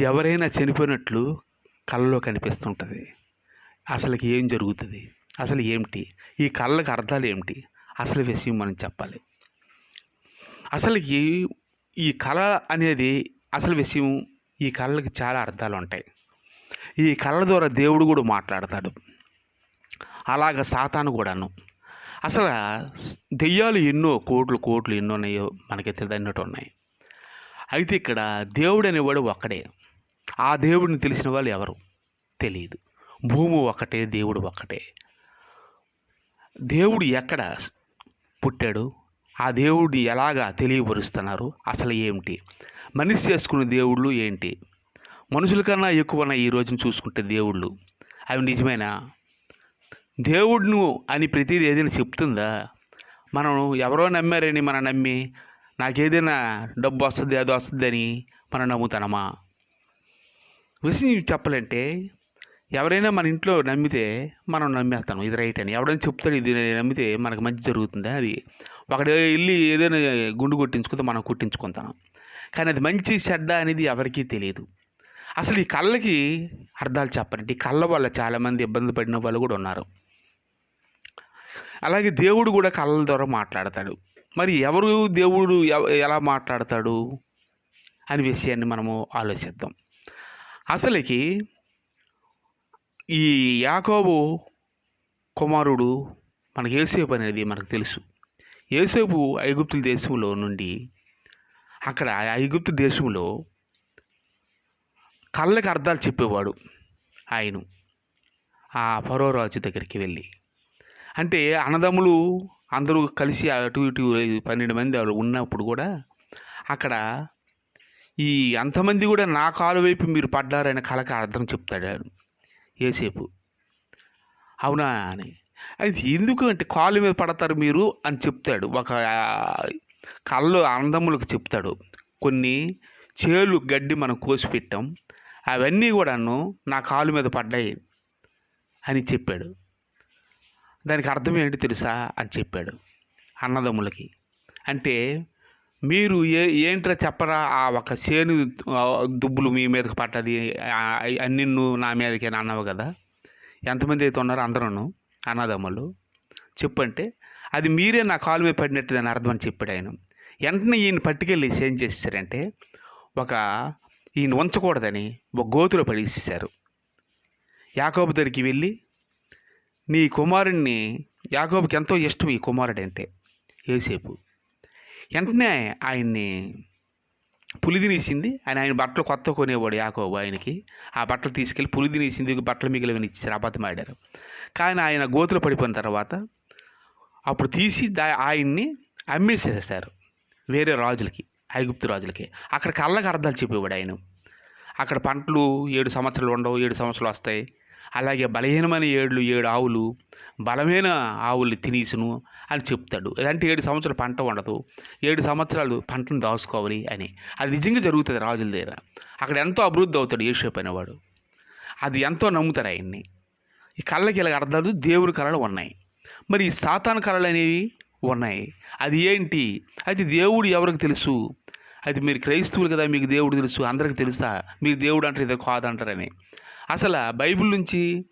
ఎవరైనా చనిపోయినట్లు కళ్ళలో కనిపిస్తుంటుంది. అసలుకి ఏం జరుగుతుంది? అసలు ఏమిటి? ఈ కళ్ళకి అర్థాలు ఏమిటి? అసలు విషయం మనం చెప్పాలి. అసలుకి ఈ కళ అనేది అసలు విషయం ఈ కళ్ళకి చాలా అర్థాలు ఉంటాయి. ఈ కళ్ళ ద్వారా దేవుడు కూడా మాట్లాడతాడు. అలాగ సాతాను కూడాను. అసలు దెయ్యాలు ఎన్నో కోట్లు కోట్లు ఎన్నో ఉన్నాయో మనకి తెలియనట్టు ఉన్నాయి. అయితే ఇక్కడ దేవుడు అనేవాడు ఒక్కడే. ఆ దేవుడిని తెలిసిన వాళ్ళు ఎవరు? తెలియదు భూమి ఒక్కటే దేవుడు ఒక్కటే దేవుడు ఎక్కడ పుట్టాడు? ఆ దేవుడిని ఎలాగా తెలియపరుస్తున్నారు? అసలు ఏమిటి? మనిషి చేసుకునే దేవుళ్ళు ఏంటి? మనుషుల కన్నా ఎక్కువన ఈ రోజున చూసుకుంటే దేవుళ్ళు. అవి నిజమేనా? దేవుడును అని ప్రతిదీ ఏదైనా చెప్తుందా? మనం ఎవరో నమ్మారని మనం నమ్మి నాకేదైనా డబ్బు వస్తుంది అది వస్తుంది అని మనం నమ్ముతానమా? విషయం చెప్పాలంటే ఎవరైనా మన ఇంట్లో నమ్మితే మనం నమ్మేస్తాం. ఇది రైట్ అని. ఎవడైనా చెప్తాడు ఇది నమ్మితే మనకు మంచి జరుగుతుంది అది. ఒకటి వెళ్ళి ఏదైనా గుండు కొట్టించుకుంటే మనం కుట్టించుకుంటాం. కానీ అది మంచి చెడ్డ అనేది ఎవరికీ తెలియదు. అసలు ఈ కళ్ళకి అర్థాలు చెప్పండి ఈ కళ్ళ వల్ల చాలామంది ఇబ్బంది పడిన వాళ్ళు కూడా ఉన్నారు. అలాగే దేవుడు కూడా కళ్ళ ద్వారా మాట్లాడతాడు. మరి ఎవరు దేవుడు ఎవ- ఎలా మాట్లాడతాడు అనే విషయాన్ని మనము ఆలోచిద్దాం. అసలుకి ఈ యాకోబు కుమారుడు మనకి ఏసేపు అనేది మనకు తెలుసు. ఏసేపు ఐగుప్తుల దేశంలో నుండి అక్కడ ఐగుప్తు దేశంలో కళ్ళకి అర్థాలు చెప్పేవాడు ఆయన. ఆ పరోరాజు దగ్గరికి వెళ్ళి అంటే అన్నదమ్ములు అందరూ కలిసి అటు ఇటు పన్నెండు మంది వాళ్ళు ఉన్నప్పుడు కూడా అక్కడ ఈ అంతమంది కూడా నా కాలు వైపు మీరు పడ్డారనే కళకి అర్థం చెప్తాడు ఏసేపు అవునా అని. అది ఎందుకు అంటే కాలు మీద పడతారు మీరు అని చెప్తాడు. ఒక కళ్ళు అందములకు చెప్తాడు. కొన్ని చేలు గడ్డి మనం కోసి పెట్టాం. అవన్నీ కూడాను నా కాలు మీద పడ్డాయి అని చెప్పాడు. దానికి అర్థం ఏంటి తెలుసా అని చెప్పాడు అన్నదమ్ములకి. అంటే మీరు ఏ ఏంట్రా చెప్పరా? ఆ ఒక చేను దుబ్బులు మీ మీదకి పట్టది అన్ని నా మీదకి అన్నావు కదా? ఎంతమంది అయితే ఉన్నారో అందరూ అన్నదమ్ములు చెప్పంటే అది మీరే నా కాలు మీద పడినట్టు దాని అర్థం అని చెప్పాడు ఆయన. వెంటనే ఈయన పట్టుకెళ్ళి ఏం చేశారంటే ఒక ఈయన ఉంచకూడదని ఒక గోతులో పడేసేసారు యాకోబు దగ్గరికి వెళ్ళి నీ కుమారుణ్ణి యాకోబుకి ఎంతో ఇష్టం ఈ కుమారుడు అంటే ఏసేపు వెంటనే ఆయన్ని పులి తినేసింది ఆయన ఆయన బట్టలు కొత్త కొనేవాడు యాకోబు ఆయనకి. ఆ బట్టలు తీసుకెళ్ళి పులి తినేసింది బట్టలు మిగిలిన ఇచ్చారు అబద్ధం ఆడారు. కానీ ఆయన గోతులో పడిపోయిన తర్వాత అప్పుడు తీసి దా ఆయన్ని అమ్మేసేసేసారు వేరే రాజులకి ఐగుప్తు రాజులకి. అక్కడ కళ్ళకి అర్థాలు చెప్పేవాడు ఆయన. అక్కడ పంటలు ఏడు సంవత్సరాలు ఉండవు ఏడు సంవత్సరాలు వస్తాయి. అలాగే బలహీనమైన ఏడులు ఏడు ఆవులు బలమైన ఆవుల్ని తినేసును అని చెప్తాడు. అంటే ఏడు సంవత్సరాలు పంట ఉండదు ఏడు సంవత్సరాలు పంటను దాచుకోవాలి అని. అది నిజంగా జరుగుతుంది రాజుల దగ్గర. అక్కడ ఎంతో అభివృద్ధి అవుతాడు ఏషేపు అనేవాడు. అది ఎంతో నమ్ముతారు ఆయన్ని. ఈ కళ్ళకి ఇలాగ అర్థాలు దేవుడి కళలు ఉన్నాయి. మరి ఈ సాతాను కళలు అనేవి ఉన్నాయి. అది ఏంటి? అది దేవుడు ఎవరికి తెలుసు? అది మీరు క్రైస్తవులు కదా మీకు దేవుడు తెలుసు అందరికి తెలుసా? మీకు దేవుడు అంటారు ఇది కాదంటారని అసలు బైబిల్ నుంచి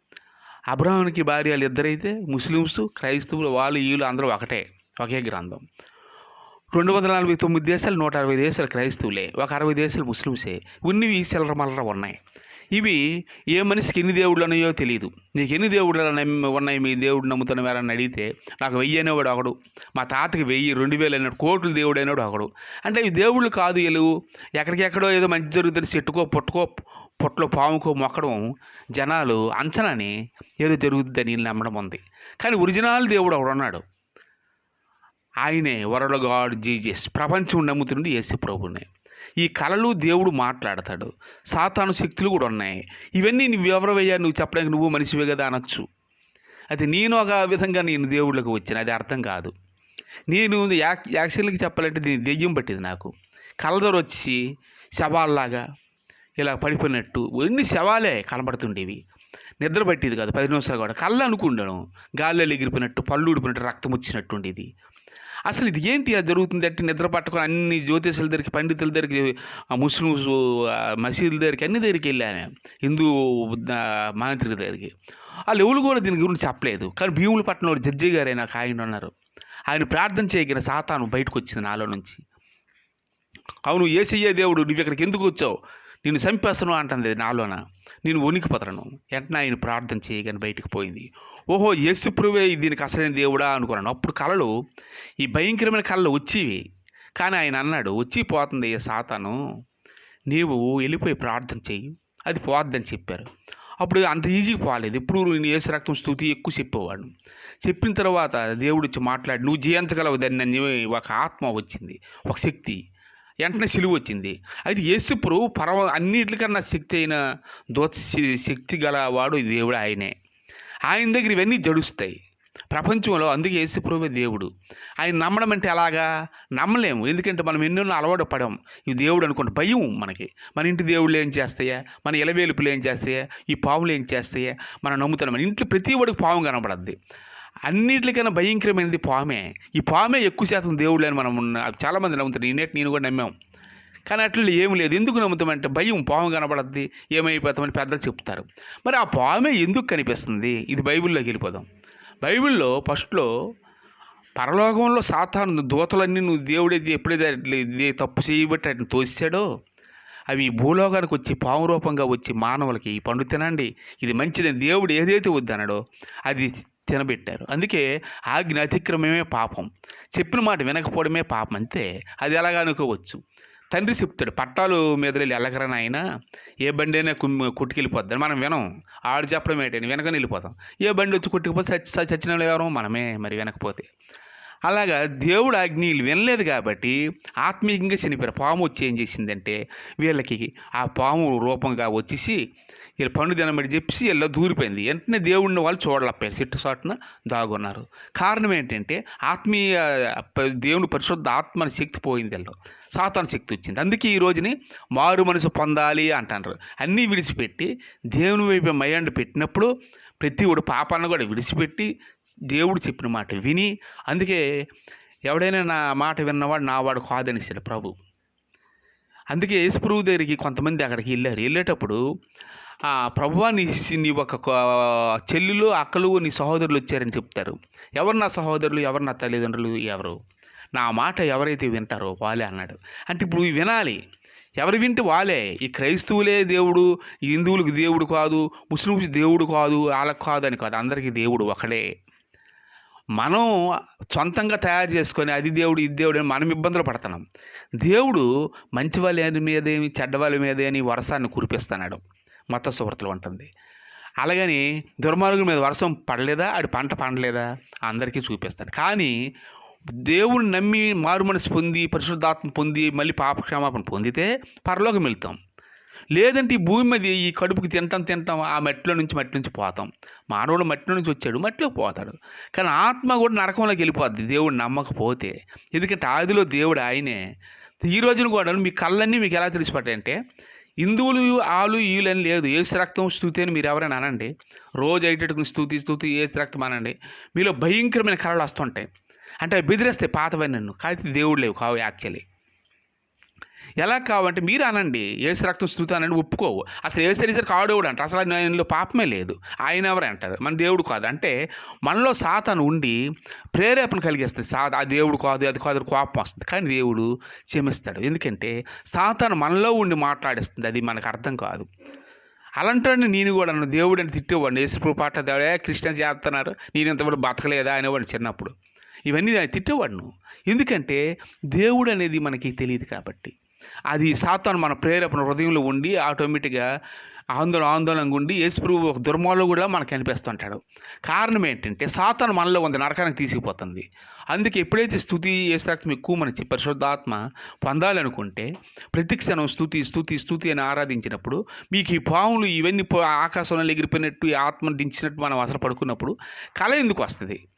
అబ్రహానికి భార్యలు ఇద్దరైతే ముస్లిమ్స్ క్రైస్తవులు వాళ్ళు వీళ్ళు అందరూ ఒకటే ఒకే గ్రంథం. రెండు వందల నలభై తొమ్మిది దేశాలు నూట అరవై దేశాలు క్రైస్తవులే ఒక అరవై దేశాలు ముస్లిమ్సే. ఉన్నవి చిల్లర మల్లర ఉన్నాయి. ఇవి ఏ మనిషికి ఎన్ని దేవుళ్ళు ఉన్నాయో తెలియదు నీకు ఎన్ని దేవుళ్ళు నమ్మి- ఉన్నాయి మీ దేవుడు నమ్ముతున్నవారని అడిగితే నాకు వెయ్యి అనేవాడు ఒకడు మా తాతకి వెయ్యి రెండు వేలు అయినాడు కోట్లు దేవుడు అయినాడు ఒకడు. అంటే ఇవి దేవుళ్ళు కాదు వీళ్ళు. ఎక్కడికెక్కడో ఏదో మంచి జరుగుతుంది చెట్టుకో పుట్టుకో పొట్లో పాముకో మొక్కడం జనాలు అంచనాని ఏదో జరుగుతుందని నమ్మడం ఉంది. కానీ ఒరిజినల్ దేవుడు ఒకడు ఉన్నాడు. ఆయనే వరల్డ్ గాడ్ జీజస్ ప్రపంచం నమ్ముతుంది యేసు ప్రభునే. ఈ కళలు దేవుడు మాట్లాడతాడు. సాతాను శక్తులు కూడా ఉన్నాయి. ఇవన్నీ నువ్వు ఎవరవయ్యా? నువ్వు చెప్పడానికి నువ్వు మనిషివే కదా అనొచ్చు. అది నేను ఒక విధంగా నేను దేవుళ్ళకి వచ్చిన అది అర్థం కాదు. నేను యాక్ చెప్పాలంటే దీని దెయ్యం పట్టింది నాకు. కలదర వచ్చి శవాల్లాగా ఇలా పడిపోయినట్టు ఎన్ని శవాలే కనబడుతుండేవి. నిద్ర పట్టేది కాదు పది నిమిషాలు కూడా. కళ్ళు అనుకుండడం గాల్లో ఎగిరిపోయినట్టు పళ్ళు ఊడిపోయినట్టు రక్తం వచ్చినట్టు ఉండేది. అసలు ఇది ఏంటి? అది జరుగుతుంది అంటే నిద్ర పట్టుకొని అన్ని జ్యోతిషుల దగ్గరికి పండితుల దగ్గరికి ముస్లిమ్స్ మసీదుల దగ్గరికి అన్ని దగ్గరికి వెళ్ళాను. హిందూ మాంత్రిక దగ్గరికి. వాళ్ళు ఎవరు కూడా దీని గురించి చెప్పలేదు. కానీ భీముల పట్టణంలో జడ్జి గారు నాకు ఆయన ఉన్నారు. ఆయన ప్రార్థన చేయగిన సాతాను బయటకు వచ్చింది నాలో నుంచి. అవును ఏసయ్య దేవుడు నువ్వు ఇక్కడికి ఎందుకు వచ్చావు? నేను చంపేస్తాను అంటుంది నాలోన. నేను వణికిపోతాను వెంటనే ఆయన ప్రార్థన చేయగానే బయటికి పోయింది. ఓహో యేసుప్రువే దీనికి అసలైన దేవుడా అనుకున్నాను. అప్పుడు కళలు ఈ భయంకరమైన కళలు వచ్చేవి. కానీ ఆయన అన్నాడు వచ్చి పోతుంది సాతాను. నీవు వెళ్ళిపోయి ప్రార్థన చెయ్యి. అది పోద్దని చెప్పారు. అప్పుడు అంత ఈజీగా పోలేదు. ఇప్పుడు నేను ఏసు రక్తం స్థుతి ఎక్కువ చెప్పేవాడు. చెప్పిన తర్వాత దేవుడు వచ్చి మాట్లాడి నువ్వు జయించగలవు దాన్ని ఒక ఆత్మ వచ్చింది. ఒక శక్తి. వెంటనే సిలువ వచ్చింది. అయితే యేసుప్రు పరమ అన్నిటికన్నా శక్తి అయిన దోత శక్తి గల వాడు ఈ దేవుడు ఆయనే. ఆయన దగ్గర ఇవన్నీ జడుస్తాయి. ప్రపంచంలో అందుకే యేసుప్రభువే దేవుడు. ఆయన నమ్మడం అంటే ఎలాగా? నమ్మలేము. ఎందుకంటే మనం ఎన్నో అలవాటు పడం ఈ దేవుడు అనుకుంటే భయం మనకి. మన ఇంటి దేవుళ్ళు ఏం చేస్తాయా? మన ఇలవేలుపులు ఏం చేస్తాయా? ఈ పావులు ఏం చేస్తాయా? మనం నమ్ముతున్నాం మన ఇంట్లో ప్రతి వాడికి పాము కనబడద్ది. అన్నిటికన్నా భయంకరమైనది పామే. ఈ పామే ఎక్కువ శాతం దేవుళ్ళు అని మనం ఉన్న చాలామంది నమ్ముతారు. నేనేటి నేను కూడా నమ్మాం. కానీ అట్లా ఏం లేదు. ఎందుకు నమ్ముతామంటే భయం పాము కనబడద్ది ఏమైపోతామని పెద్దలు చెప్తారు. మరి ఆ పామే ఎందుకు కనిపిస్తుంది? ఇది బైబిల్లోకి వెళ్ళిపోదాం. బైబిల్లో ఫస్ట్లో పరలోకంలో సాతాను దూతలన్నీ నువ్వు దేవుడైతే ఎప్పుడైతే అట్లా ఇది తప్పు చేయబట్టి అట్లా తోసాడో అవి భూలోకానికి వచ్చి పాము రూపంగా వచ్చి మానవులకి ఈ పండు తినండి. ఇది మంచిదని దేవుడు ఏదైతే వద్దన్నాడో అది తినబెట్టారు. అందుకే ఆజ్ఞ అతిక్రమమే పాపం. చెప్పిన మాట వినకపోవడమే పాపం అంతే. అది ఎలాగా అనుకోవచ్చు? తండ్రి చెప్తాడు పట్టాలు మీద వెళ్ళి ఎలగరని ఆయన ఏ బండి అయినా కొట్టుకెళ్ళిపోద్దని మనం వినం. ఆడు చెప్పడం ఏంటని వెనకని వెళ్ళిపోతాం. ఏ బండి వచ్చి కొట్టుకుపోతే చచ్చి చచ్చిన వాళ్ళు ఎవరు మనమే మరి వెనకపోతే. అలాగా దేవుడు ఆజ్ఞ వీళ్ళు వినలేదు కాబట్టి ఆత్మీయంగా చనిపోయారు పాము వచ్చి ఏం చేసిందంటే వీళ్ళకి ఆ పాము రూపంగా వచ్చేసి వీళ్ళు పండు తినమని చెప్పేసి వీళ్ళ దూరిపోయింది. వెంటనే దేవుడిని వాళ్ళు చూడలేకపోయారు. చెట్టు చాటున దాగున్నారు. కారణం ఏంటంటే ఆత్మీయ దేవుడు దేవుని పరిశుద్ధ ఆత్మని శక్తి పోయింది వీళ్ళు సాతాన శక్తి వచ్చింది. అందుకే ఈ రోజుని మారు మనసు పొందాలి అంటారు అన్నీ విడిచిపెట్టి దేవుని వైపు మయండి పెట్టినప్పుడు ప్రతి ఒడు పాపాలను కూడా విడిచిపెట్టి దేవుడు చెప్పిన మాట విని అందుకే ఎవడైనా నా మాట విన్నవాడు నావాడు వాడు ప్రభు. అందుకే యేసుప్రభు దగ్గరికి కొంతమంది అక్కడికి వెళ్ళారు. వెళ్ళేటప్పుడు ప్రభువా నీ నీ ఒక చెల్లెలు అక్కలు నీ సహోదరులు వచ్చారని చెప్తారు. ఎవరు నా సహోదరులు ఎవరు నా తల్లిదండ్రులు ఎవరు? నా మాట ఎవరైతే వింటారో వాళ్ళే అన్నాడు. అంటే ఇప్పుడు వినాలి. ఎవరు వింటే వాళ్ళే. ఈ క్రైస్తవులే దేవుడు ఈ హిందువులకు దేవుడు కాదు ముస్లిమ్స్ దేవుడు కాదు వాళ్ళకు కాదు అని కాదు. అందరికీ దేవుడు ఒకడే. మనం సొంతంగా తయారు చేసుకొని అది దేవుడు ఇది దేవుడు అని మనం ఇబ్బందులు పడుతున్నాం. దేవుడు మంచి వాళ్ళ మీదేమి చెడ్డ వాళ్ళ మీదేని వర్షాన్ని కురిపిస్తున్నాడు. మత సువర్తలు ఉంటుంది. అలాగని దుర్మార్గుల మీద వర్షం పడలేదా? ఆడి పంట పండలేదా? అందరికీ చూపిస్తాడు. కానీ దేవుని నమ్మి మారు మనసు పొంది పరిశుద్ధాత్మ పొంది మళ్ళీ పాపక్షమాపణ పొందితే పరలోకం వెళ్తాం. లేదంటే ఈ భూమి మీద ఈ కడుపుకి తింటాం తింటాం ఆ మట్టిలో నుంచి మట్టి నుంచి పోతాం. మానవుడు మట్టిలో నుంచి వచ్చాడు మట్టిలోకి పోతాడు. కానీ ఆత్మ కూడా నరకంలోకి వెళ్ళిపోద్ది దేవుడు నమ్మకపోతే. ఎందుకంటే ఆదిలో దేవుడు ఆయనే. ఈ రోజున కూడా మీ కళ్ళన్నీ మీకు ఎలా తెలిసిపట్టాయంటే హిందువులు ఆలు ఈలని అని లేదు. ఏసు రక్తం స్థుతి అని మీరు ఎవరైనా అనండి. రోజు అయ్యేటట్టుకుని స్థుతి స్థుతి ఏసు రక్తం అనండి. మీలో భయంకరమైన కళలు వస్తుంటాయి. అంటే బెదిరేస్తాయి పాతవై నన్ను. కాకపోతే దేవుడు లేవు కావు యాక్చువల్లీ. ఎలా కావంటే మీరు అనండి ఏసు రక్తం స్థుతి అనండి ఒప్పుకోవు. అసలు ఏసు సరిసరికి ఆడేవాడు అంట అసలు ఆయనలో పాపమే లేదు. ఆయన ఎవరే అంటారు? మన దేవుడు కాదు. అంటే మనలో సాతాను ఉండి ప్రేరేపణ కలిగిస్తుంది. సా ఆ దేవుడు కాదు అది కాదు కోపం వస్తుంది. కానీ దేవుడు క్షమిస్తాడు. ఎందుకంటే సాతాను మనలో ఉండి మాట్లాడిస్తుంది. అది మనకు అర్థం కాదు. అలాంటి నేను కూడా నన్ను దేవుడు అని తిట్టేవాడిని. యేసు పాట దేవుడే క్రిస్టియన్స్ చేస్తున్నారు నేను ఇంతవరకు బతకలేదా? అనేవాడిని చిన్నప్పుడు. ఇవన్నీ నేను తిట్టేవాడిను. ఎందుకంటే దేవుడు అనేది మనకి తెలియదు కాబట్టి. అది సాతాను మన ప్రేరేపణ హృదయంలో ఉండి ఆటోమేటిక్గా ఆందోళన ఆందోళనగా ఉండి యేసుప్రభు ఒక దుర్మాలో కూడా మనకు కనిపిస్తుంటాడు కారణం ఏంటంటే సాతాను మనలో ఉంది నరకానికి తీసుకుపోతుంది అందుకే ఎప్పుడైతే స్థుతి ఏసురక్తం ఎక్కువ మన చి- పరిశుద్ధాత్మ పొందాలనుకుంటే ప్రతి క్షణం స్థుతి స్థుతి స్థుతి అని ఆరాధించినప్పుడు మీకు ఈ పాములు ఇవన్నీ పో- ఆకాశంలో ఎగిరిపోయినట్టు ఈ ఆత్మను దించినట్టు మనం అసలు పడుకున్నప్పుడు కళ ఎందుకు వస్తుంది?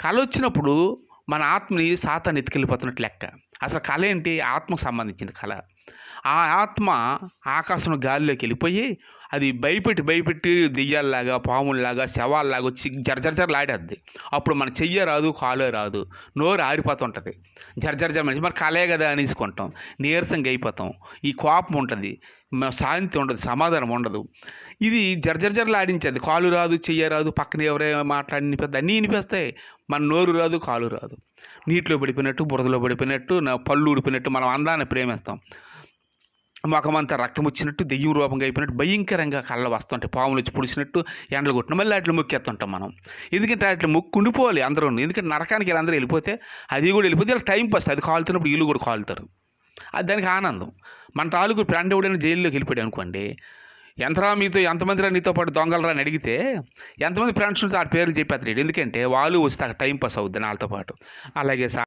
కళ వచ్చినప్పుడు మన ఆత్మని సాతాన్ని ఎత్తుకెళ్ళిపోతున్నట్టు లెక్క. అసలు కళ ఏంటి? ఆత్మకు సంబంధించింది కళ ఆ ఆత్మ ఆకాశం గాలిలోకి వెళ్ళిపోయి అది భయపెట్టి భయపెట్టి దెయ్యాల్లాగా పాముల్లాగా శవాల్లాగా వచ్చి జర్జర్జర్లాడేద్ది అప్పుడు మన చెయ్య రాదు కాలే రాదు. నోరు ఆరిపోతుంటుంది. జర్జర్జర్ మనిషి మరి కలే కదా అనేసుకుంటాం నీరసంగా అయిపోతాం. ఈ కోపం ఉంటుంది. శాంతి ఉండదు సమాధానం ఉండదు. ఇది జర్జర్జర్లాడించేది కాలు రాదు చెయ్య రాదు పక్కన ఎవరే మాట్లాడి వినిపిస్తుంది అన్నీ వినిపిస్తాయి మన నోరు రాదు కాలు రాదు. నీటిలో పడిపోయినట్టు బురదలో పడిపోయినట్టు నా పళ్ళు ఊడిపోయినట్టు మనం అందాన్ని ప్రేమిస్తాం. ముఖమంతా రక్తం వచ్చినట్టు దెయ్యం రూపంగా అయిపోయినట్టు భయంకరంగా కళ్ళ వస్తుంటాయి. పాములు వచ్చి పుడిచినట్టు ఎండలు కొట్టిన మళ్ళీ అట్లా మొక్కేస్తుంటాం మనం. ఎందుకంటే అట్లా ముక్కు ఉండిపోవాలి అందరూ ఎందుకంటే నరకానికి అందరూ వెళ్ళిపోతే అది కూడా వెళ్ళిపోతే ఇలా టైం పాస్. అది కాలుతున్నప్పుడు ఇల్లు కూడా కాలుతారు. అది దానికి ఆనందం. మన తాలూకు ఫ్రెండ్ ఎవడైనా జైల్లోకి వెళ్ళిపోయాడు అనుకోండి ఎంతరా మీతో ఎంతమందిరా నీతో పాటు దొంగలరా అని అడిగితే ఎంతమంది ఫ్రెండ్స్ ఉంటే ఆ పేర్లు చెప్పేస్తాడు ఎందుకంటే వాళ్ళు వస్తే అక్కడ టైం పాస్ అవుద్ది వాళ్ళతో పాటు. అలాగే